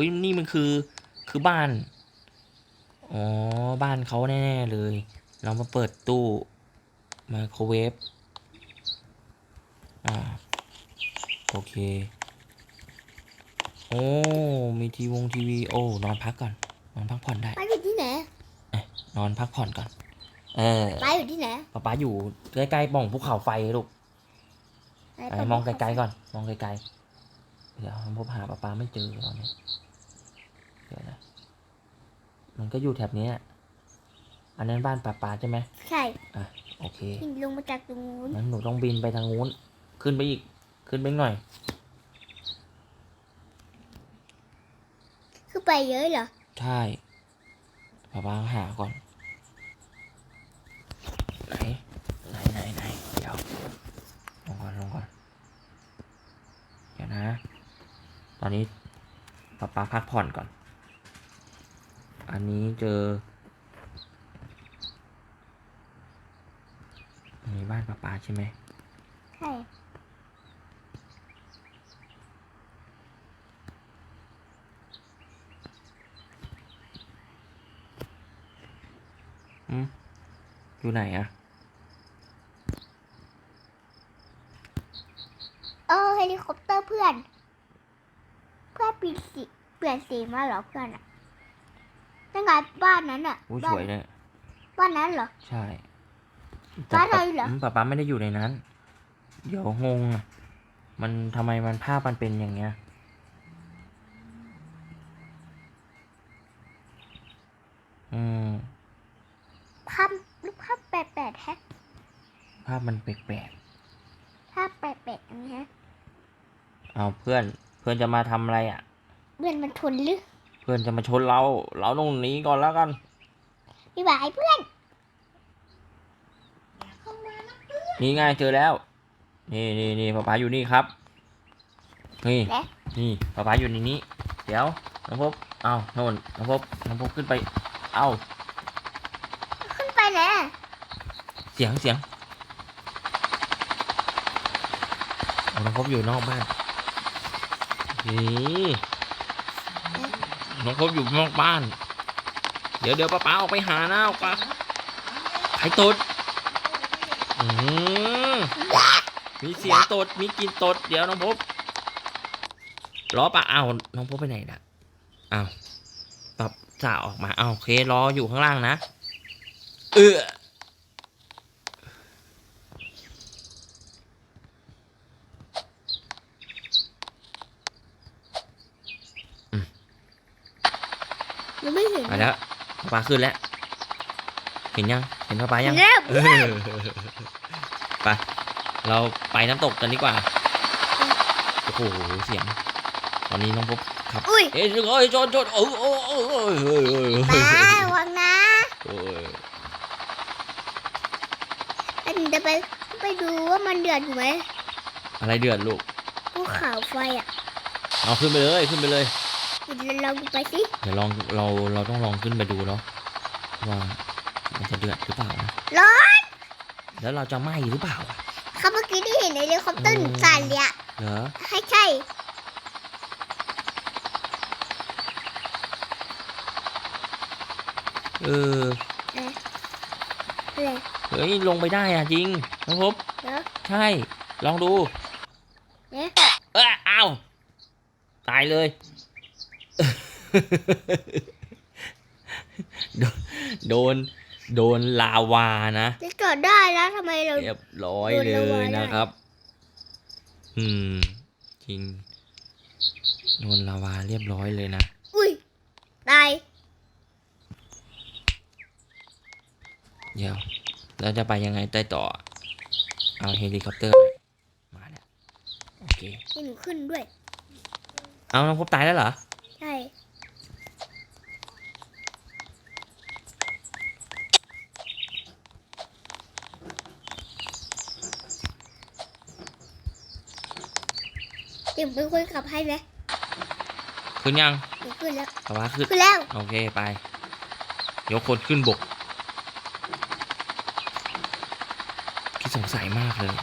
ฮ้ยนี่มันคือคือบ้าน อ๋อ บ้านเขาแน่ ๆ เลย เรามาเปิดตู้ไมโครเวฟ อ่า โอเค โอ้ มีทีวงทีวี โอ้ นอนพักก่อน นอนพักผ่อนได้ป้าอยู่ที่ไหนนอนพักผ่อนก่อน เออป้าอยู่ที่ไหนป๊าป๊าอยู่ใกล้ๆปล่องภูเขาไฟลูกไหนไอ้มองไกลๆก่อน มองไกลๆ เดี๋ยวพบหาป๊าป๊าไม่เจอตอนนี้ เดี๋ยวนะมันก็อยู่แถบเนี้ยอันนั้นบ้านป๊าป๊าใช่ไหมใช่อะโอเคหินลงมาจากตรงนู้นงั้นหนูต้องบินไปทางนู้น ขึ้นไปอีก ขึ้นไปอีกหน่อย คือไปเยอะเหรอ ใช่ป๊าป๊าหาก่อน ไหน ไหนไหนไหนเดี๋ยว ลงก่อนลงก่อน เดี๋ยวนะ ตอนนี้ป๊าป๊าพักผ่อนก่อน อันนี้เจออันนี้บ้านป๊าป๊าใช่ไหมใช่อืมอยู่ไหนอะเออเฮลิคอปเตอร์เพื่อน เพื่อนเปลี่ยนสีเปลี่ยนสีมาเหรอเพื่อนอะ ตั้งไงบ้านนั้นอะอุ้ยบ้าสนวยเนี่ยบ้านนั้นเหรอ ใช่บ้านแต่เราเหรอมป๊าป๊าไม่ได้อยู่ในนั้น เดี๋ยวงงอะมันทำไมมันภาพมันเป็นอย่างเงี้ย อืม ภาพรูปภาพแปลกๆแฮะภาพมันแปลกภาพแปลกๆอย่างนี้ฮะๆเอาเพื่อน เพื่อนจะมาทำอะไรอะ เพื่อนมันทนหรือเพื่อนจะมาชนเรา เราต้องหนีก่อนแล้วกันพี่บายเพื่อนนี่ไงเจอแล้ว นี่นี่นี่ป๊าป๊าอยู่นี่ครับ นี่และนี่ป๊าป๊าอยู่ในนี้ เดี๋ยวน้องพบเอาโน่นน้องพบน้องพบขึ้นไป เอาขึ้นไปไหนอะเสียงเสียงเอาน้องพบอยู่นอกบ้านนี่ น้องพบอยู่นอกบ้าน เดี๋ยวเดี๋ยวป้าป้าออกไปหานะออกมาใครตดอืมมีเสียงตด มีกลินตด เดี๋ยวน้องพบล้อป้าเอาน้องพบไปไหนนะเอาปรับจ่าออกมาเอาโอเครออยู่ข้างล่างนะ เออ ยังไม่เห็น มาแล้ว ปลาขึ้นแล้ว เห็นยัง เห็นปลาปลายังแล้ว เออไป เราไปน้ำตกกันดีกว่า โอ้โห เสียง ตอนนี้น้องพบขับ อุ้ยเอ้ยเอ้ยชนชนโอ้โอ้โอ้โอ้เฮ้ยเฮ้ยเฮ้ยป้าระวังนะโอ้ยแล้วหนูจะไปไปดูว่ามันเดือดอยู่ไหมอะไรเดือดลูกภูเขาไฟอะ เอาขึ้นไปเลย ขึ้นไปเลย เดี๋ยวเราไปสิเดี๋ยวลองเราเราต้องลองขึ้นไปดูเนาะว่ามันจะเดือดหรือเปล่านะร้อนแล้วเราจะไหม้หรือเปล่าอะเขาเมื่อกี้ที่เห็นในเรือคอปเตอร์หนูสั่นเลยอะเหรอให้ใช่เออเลยเฮ้ยลงไปได้อะจริงน้องพบเดี๋ยวใช่ ลองดูเนี่ยเอออ้าวตายเลย โดนโดน โดนลาวานะจะจอดได้แล้วทำไมเรา เรียบร้อยโดนเลลาวายได้นะครับ อืม จริง โดนลาวาเรียบร้อยเลยนะ อุ้ยตายเดี๋ยวเราจะไปยังไงได้ต่อ เอาเฮลิคอปเตอร์หน่อยมาแล้ว โอเคให้หนูขึ้นด้วย เอาน้องพบตายแล้วเหรอ ใช่ ดี๋ยวเป็นคนขับให้ไหมขึ้นยังหนูขึ้นแล้วสวาขึ้น ขึ้นแล้วโอเคไป ยกคนขึ้นบกที่สงสัยมากเลย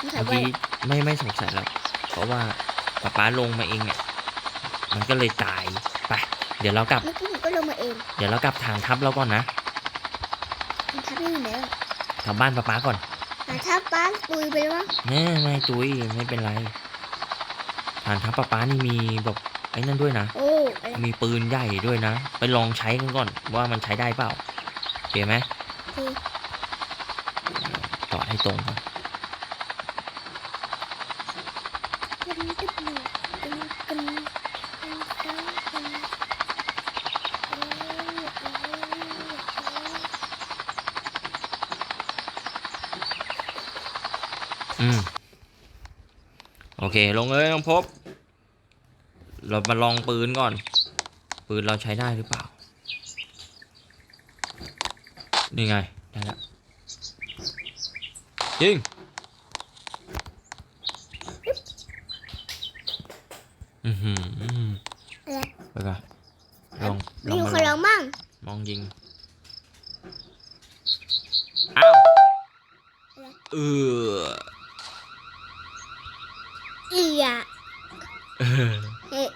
หนูขัเมื่บอไว้กี้ไม่ไม่สงสัยหรอกเพราะว่าป๊าป๊าลงมาเองเนี่ย มันก็เลยตาย ไป เดี๋ยวเรากลับ เมื่อกี้หนูก็ลงมาเอง เดี๋ยวเรากลับทางทับเราก่อนนะมันทับไม่อยู่แล้วกลับบ้านป๊าป๊าก่อนหาทับป้าปุยไปแล้วมั้งแม่ไม่จุยไม่เป็นไร ฐานทัพป๊าป๊านี่มีแบบไอ้นั่นด้วยนะ โอ้อะไรมีปืนใหญ่ด้วยนะ ไปลองใช้กันก่อนว่ามันใช้ได้เปล่าโอเคไหมคือจอดให้ตรงก่อนกันตึ๊บหนูกันกันกันกันกันโอ้ยโอ้ยโอ้ย อืมโอ เค ลงเลยน้องพบ เรามาลองปืนก่อน ปืนเราใช้ได้หรือเปล่า นี่ไง ได้แล้วยิงอือหือ อะไร ไปก่อนลองล มี อง อยู่ มา คน ล ล อง องมั่ง มองยิง อ้าวเออ อีอะเออเฮ้ย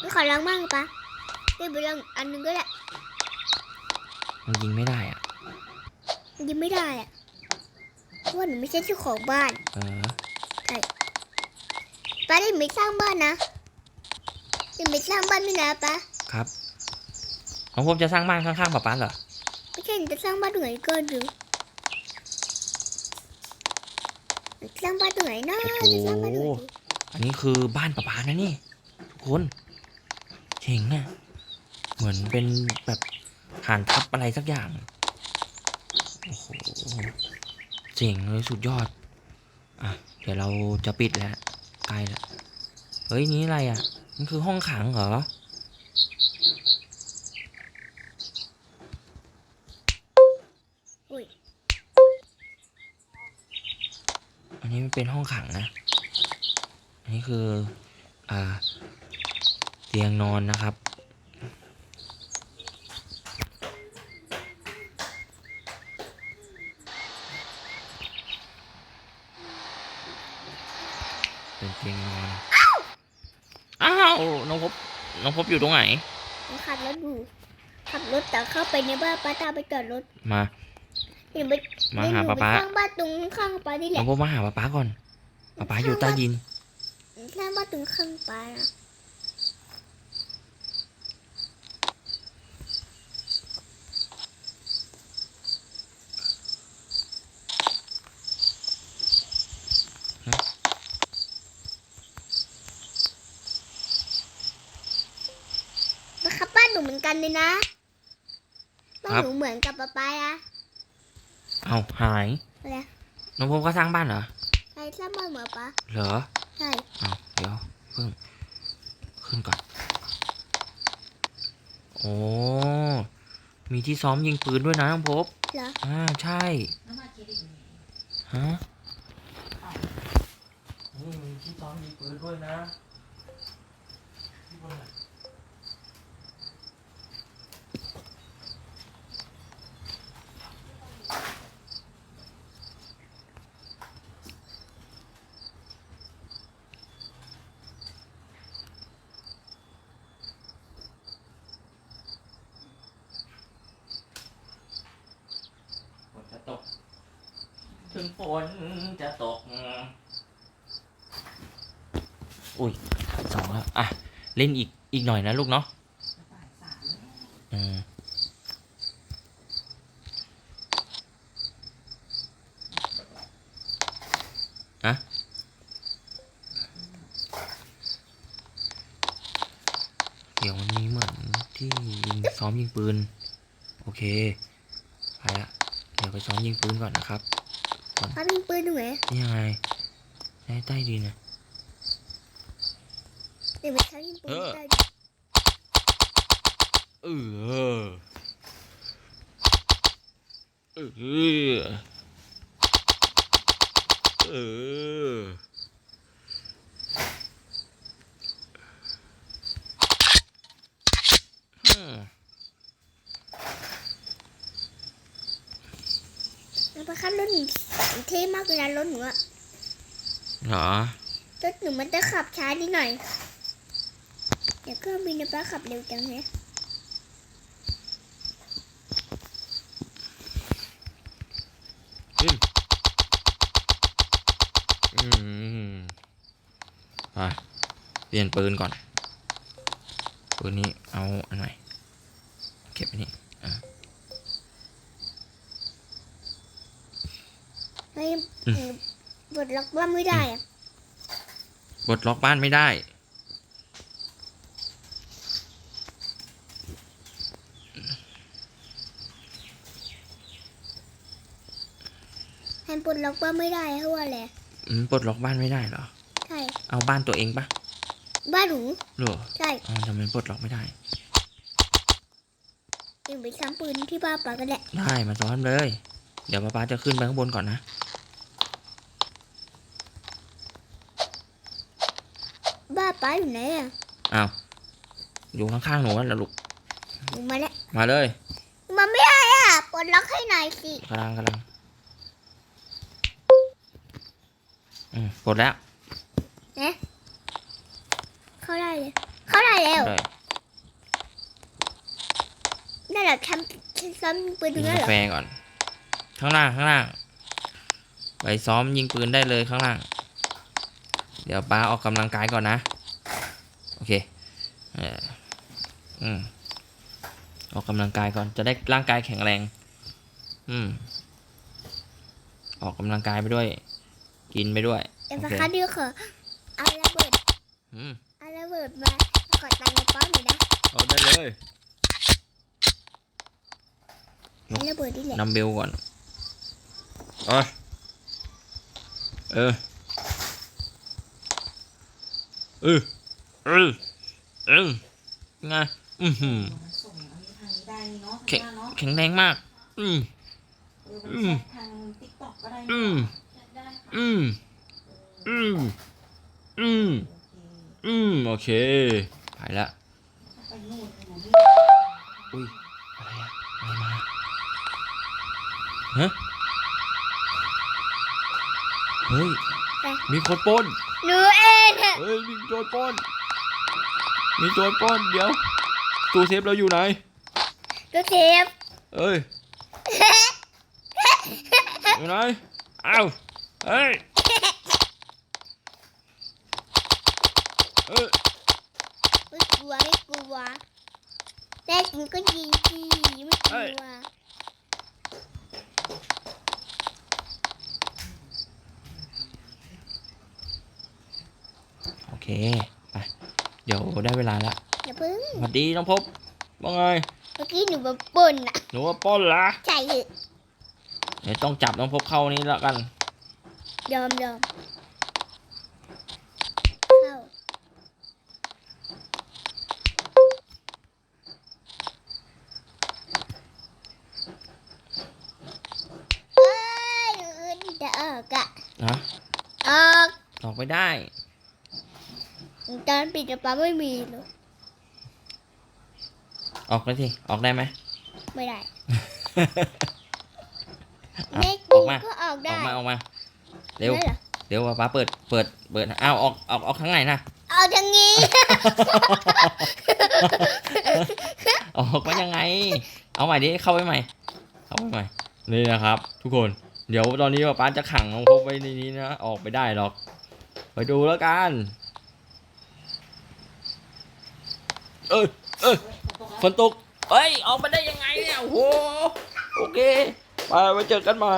มีขอลองมั่งปะเดี๋ยวไปลองอันหนึงก็ได้มันยิงไม่ได้อะมันยังไม่ได้อะเพราะว่าหนูไม่ใช่เจ้าของบ้านเออ ป้าได้ไม่สร้างบ้านนะยังไม่สร้างบ้านด้วยนะป้าครับน้องพบจะสร้างบ้านข้างๆป๊าป๊าเหรอไม่ใช่หนูจะสร้างบ้านตรงไหนก็ดูหนูจะ สร้างบ้านตรงไหนนะโอ้โหจะสร้างบ้านตรงไหนดีอันนี้คือบ้านป๊าป๊านะนี่ทุกคนเจ๋งอะเหมือนเป็นแบบฐานทัพอะไรสักอย่างโอ้โหเจ๋งเลยสุดยอด อะ เดี๋ยวเราจะปิดแล้วใกล้แล้วเฮ้ย นี่อะไรอะ มันคือห้องขังเหรอ อุ้ย อั นนี้มันเป็นห้องขังนะอันนี้คืออ่าเตียงนอนนะครับ เป็นเตียงนอน อ้าวน้องพบน้องพบอยู่ตรงไหนหนูขับรถอยู่ขับรถแต่เข้าไปในบ้านป้าตามไปจอดรถ มา เดี๋ยวไปมาเดี๋ยวหานูป๊าไปป๊าสร้างบ้านตรงข้างป้านี่แหน้อละงพบมาหาป๊าป๊าก่อนป๊าป๊าอยู่ใต้ดิน สร้างบ้านตรงข้างป้านะฮะมาขับบ้านหนูเหมือนกันเลยนะบ้านครับ หนูเหมือนกับป้าป้าอะ เอาหายอะไรน้องพบก็สร้างบ้านเหรอใครสร้างบ้านเหมือนป้าเหรอใช่เอาเดี๋ยวเพิ่งขึ้นก่อน โอ้มีที่ซ้อมยิงปืนด้วยนะน้องพบเหรออ่าใช่ฮะนี่มีที่ซ้อมยิงปืนด้วยนะฝ ถึงฝนจะตก อุ้ยสองแล้วอะ เล่นอีกอีกหน่อยนะลูกเนาะอืมอะเดี๋ยวมันมีเหมือนที่ยิงซ้อมยิงปืน โอเค ไปละ เดี๋ยวไปซ้อมยิงปืนก่อนนะครับ ป้ามีปืนตรงไหนนี่ยังไงในใต้ดินนะเดี๋ยวไปใช้ยิงปืนเออได้เออเออเอออืมแล้วป้าขับรถหนู เท่มากเลยนะรถหนูอะเหรอรถหนูมันจะขับช้านิดหน่อย เดี๋ยวเครื่องบินนะป้าขับเร็วจังเนี่ยขึ้นอืมไปเปลี่ยนปืนก่อน ปืนนี้เอาอันไหนเก็บไว้นี่อะ ไม่บดล็อกว่าไม่ได้อะปลดล็อกบ้านไม่ได้ให้ปลดล็อกว่าไม่ได้เพราะว่าอะไรอืมปลดล็อกบ้านไม่ได้เหรอ ใช่ เอาบ้านตัวเองปะบ้านหนูหรอใช่อ๋อทำไมปลดล็อกไม่ได้ยังไปซ้ำปืนที่บ้านป้ากันแหละได้มาซ้อนเลย เดี๋ยวป๊าป๊าจะขึ้นไปข้างบนก่อนนะ บ้าน ป้าอยู่ไหนอะอ้าวอยู่ข้างๆหนูนั่นแหละลูกหนูมาแล้วมาเลยมันไม่ได้อะปลดล็อกให้หน่อยสิกำลังกำลังอืมปลดแล้วเข้าได้เลยเข้าได้แล้วได้นั่นแหละทำซ้ำปืนตรกิงนนั้นกาเหรอแฟก่อน ข้างล่างข้างล่างไปซ้อมยิงปืนได้เลยข้างล่าง เดี๋ยวป้าออกกำลังกายก่อนนะโอเคเอออืมออกกำลังกายก่อนจะได้ร่างกายแข็งแรง อืม ออกกำลังกายไปด้วย กินไปด้วยเดี๋ยวโอป้าเคคะดูขอเอาระเบิดอืมเอาระเบิดมาขอตังค์ในป้อมหน่อยนะเอาได้เลยเอาระเบิดนี่แหละนำเบลก่อนเอยเออเออเออ เออไงอือหือส่งอันนี้ทางนี้ได้เนาะแข็งเนาะแข็งแรงมาก อืมเออมันแชททางติ๊กต็อกก็ได้อืมอืมอืมอืมอืมโอเคไปละไปนู่นหนูนี่อุ้ยอะไรอะอะไรมาฮะเฮ้ยมีคนปล้นหนูเองอะเฮ้ยมีโจรปล้น มีโจรปล้นเดี๋ยวตู้เซฟเราอยู่ไหนตัวเทปเอ้ยอยู่ไหนเอ้าเฮ้ยเอ้ยไม่กลัวไม่กลัวแน่จริงก็ยิงสิไม่กลัวโอเคไป เดี๋ยวได้เวลาละอย่าเพิ่งสวัสดีน้องพบว่าไงเมื่อกี้หนูมาป่นอะหนูว่าปล้นละใช่เหอะเดี๋ยวต้องจับน้องพบเข้านี้แล้วกันยอมยอมเข้าเอ้ยหนูจะออกอะนะออกออกไปได้ ตอนปิดกระเป๋าไม่มีเลยออกไปสิออกได้ไหมไม่ได้เอาแม่อจริอกงมา ก็ออกอได้ อกมาออกมา เร็ว ได้เหรอเดี๋ยวป้าเปิด เปิด เปิดอ้าวออกออกออกข้างในนะ เอาทางนี้ ออกมายังไง เอาใหม่ดิ เข้าไปใหม่ เข้าไปใหม่ นี่นะครับ ทุกคน เดี๋ยวตอนนี้ป้าจะขังน้องพบไว้ในนี้นะ ออกไปได้หรอก ไปดูแล้วกัน เออเออฝนตกเฮ้ย ออกมาได้ยังไงเนี่ย โอ้โห โอเค ไปไว้เจอกันใหม่